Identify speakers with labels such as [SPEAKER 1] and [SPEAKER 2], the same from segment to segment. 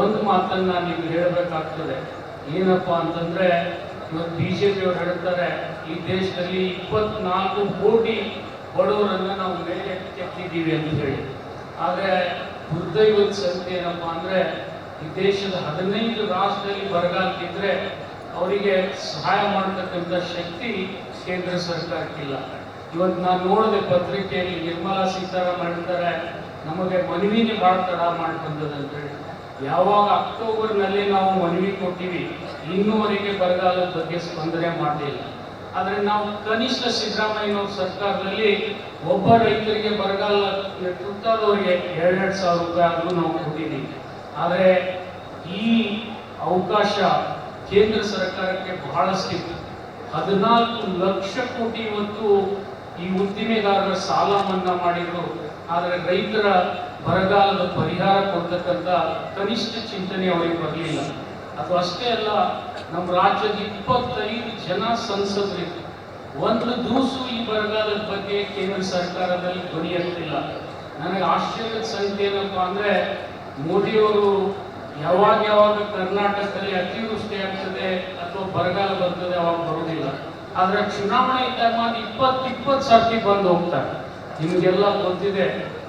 [SPEAKER 1] ಒಂದು ಮಾತನ್ನ ನೀವು ಹೇಳಬೇಕಾಗ್ತದೆ. ಏನಪ್ಪ ಅಂತಂದ್ರೆ ಇವತ್ತು ಬಿ ಜೆ ಪಿಯವ್ರು ಹೇಳ್ತಾರೆ, ಈ ದೇಶದಲ್ಲಿ ಇಪ್ಪತ್ನಾಲ್ಕು ಕೋಟಿ ಬಡವರನ್ನ ನಾವು ಮೇಲೆ ಎತ್ತಿದ್ದೀವಿ ಅಂತ ಹೇಳಿ. ಆದರೆ ದುರ್ದೈವದ ಸಂಖ್ಯೆ ಏನಪ್ಪ ಅಂದ್ರೆ, ಈ ದೇಶದ ಹದಿನೈದು ರಾಷ್ಟ್ರದಲ್ಲಿ ಬರಗಾಲಕ್ಕಿದ್ರೆ ಅವರಿಗೆ ಸಹಾಯ ಮಾಡತಕ್ಕಂಥ ಶಕ್ತಿ ಕೇಂದ್ರ ಸರ್ಕಾರಕ್ಕಿಲ್ಲ. ಇವತ್ತು ನಾನು ನೋಡಿದೆ ಪತ್ರಿಕೆಯಲ್ಲಿ ನಿರ್ಮಲಾ ಸೀತಾರಾಮನ್ ಹೇಳ್ತಾರೆ, ನಮಗೆ ಮನವಿನೇ ಭಾಳ ತಡ ಬಂದದಂತೇಳಿ ಯಾವಾಗ ಅಕ್ಟೋಬರ್ನಲ್ಲಿ ನಾವು ಮನವಿ ಕೊಟ್ಟಿವಿ, ಇನ್ನೂವರೆಗೆ ಬರಗಾಲದ ಬಗ್ಗೆ ಸ್ಪಂದನೆ ಮಾಡಲಿಲ್ಲ. ಆದರೆ ನಾವು ಕನಿಷ್ಠ ಸಿದ್ದರಾಮಯ್ಯನವ್ರ ಸರ್ಕಾರದಲ್ಲಿ ಒಬ್ಬ ರೈತರಿಗೆ ಬರಗಾಲ ತುತ್ತಾದವರಿಗೆ ಎರಡೆರಡು ಸಾವಿರ ರೂಪಾಯಿ ಆದರೂ ನಾವು ಕೊಟ್ಟಿದ್ದೀವಿ. ಆದರೆ ಈ ಅವಕಾಶ ಕೇಂದ್ರ ಸರ್ಕಾರಕ್ಕೆ ಬಹಳಷ್ಟಿತ್ತು ಹದಿನಾಲ್ಕು ಲಕ್ಷ ಕೋಟಿ ಇವತ್ತು ಈ ಉದ್ದಿಮೆದಾರರ ಸಾಲ ಮನ್ನಾ ಮಾಡಿದ್ರು. ಆದರೆ ರೈತರ ಬರಗಾಲದ ಪರಿಹಾರ ಕೊಡ್ತಕ್ಕಂಥ ಕನಿಷ್ಠ ಚಿಂತನೆ ಅವರಿಗೆ ಬರಲಿಲ್ಲ. ಅದು ಅಷ್ಟೇ ಅಲ್ಲ, ನಮ್ಮ ರಾಜ್ಯದ ಇಪ್ಪತ್ತೈದು ಜನ ಸಂಸದರಿದ್ರು ಒಂದು ದೂಸು ಈ ಬರಗಾಲದ ಬಗ್ಗೆ ಕೇಂದ್ರ ಸರ್ಕಾರದಲ್ಲಿ ಧ್ವನಿ ನನಗೆ ಆಶ್ಚರ್ಯದ ಸಂಖ್ಯೆ ಏನಪ್ಪ ಅಂದರೆ, ಮೋದಿಯವರು ಯಾವಾಗ ಯಾವಾಗ ಕರ್ನಾಟಕದಲ್ಲಿ ಅತಿವೃಷ್ಟಿ ಆಗ್ತದೆ ಅಥವಾ ಬರಗಾಲ ಬರ್ತದೆ ಅವಾಗ ಬರೋದಿಲ್ಲ ಆದರೆ ಚುನಾವಣೆ ಇದ್ದಾಗ ಇಪ್ಪತ್ತು ಇಪ್ಪತ್ತು ಸರ್ತಿ ಬಂದು ಹೋಗ್ತಾರೆ. ನಿಮಗೆಲ್ಲ ಗೊತ್ತಿದೆ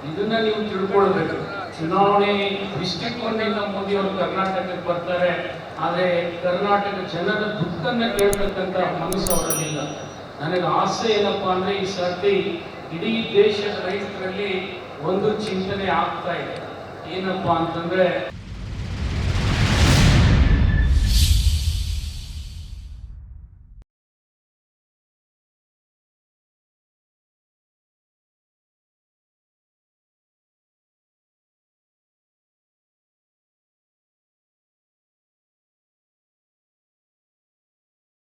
[SPEAKER 1] ಇದನ್ನ ನೀವು ತಿಳ್ಕೊಳ್ಬೇಕು. ಚುನಾವಣೆ ದೃಷ್ಟಿಕೋನದಿಂದ ಮೋದಿಯವರು ಕರ್ನಾಟಕಕ್ಕೆ ಬರ್ತಾರೆ, ಆದರೆ ಕರ್ನಾಟಕ ಜನರ ದುಃಖನ್ನ ಕೇಳ್ತಕ್ಕಂಥ ಮನಸ್ಸು ಅವರಲ್ಲಿಲ್ಲ. ನನಗೆ ಆಸೆ ಏನಪ್ಪಾ ಅಂದ್ರೆ ಈ ಸರ್ತಿ ಇಡೀ ದೇಶದ ರೈತರಲ್ಲಿ ಒಂದು ಚಿಂತನೆ ಆಗ್ತಾ ಇದೆ. ಏನಪ್ಪಾ ಅಂತಂದ್ರೆ